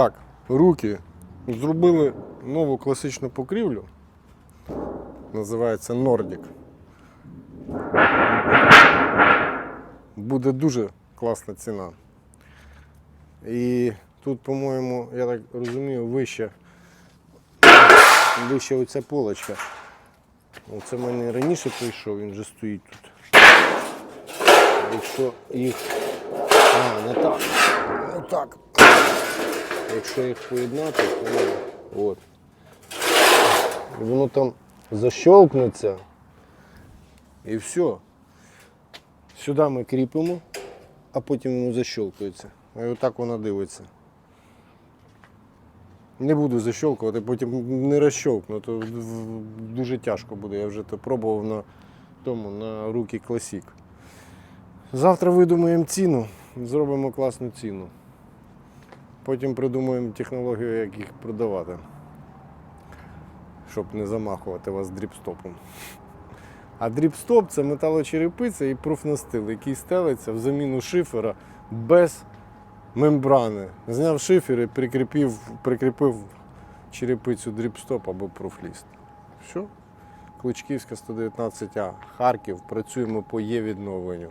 Так, руки. Зробили нову класичну покрівлю. Називається Nordic. Буде дуже класна ціна. І тут, по-моєму, я так розумію, вище, вище оця полочка. Оце в мене раніше прийшов, він вже стоїть тут. Якщо їх. А, не так. Не так. Якщо їх поєднати, то от. Воно там защолкнеться. І все. Сюди ми кріпимо, а потім воно защолкується. І отак воно дивиться. Не буду защолкувати, потім не розщолкну, то дуже тяжко буде. Я вже то пробував на тому, на руки Classic. Завтра видумаємо ціну, зробимо класну ціну. Потім придумаємо технологію, як їх продавати, щоб не замахувати вас дріпстопом. А дріпстоп це металочерепиця і профнастил, який стелиться в заміну шифера без мембрани. Зняв шифер і прикріпив, прикріпив черепицю дріпстоп або профліст. Все. Кличківська 119А. Харків. Працюємо по є відновленню.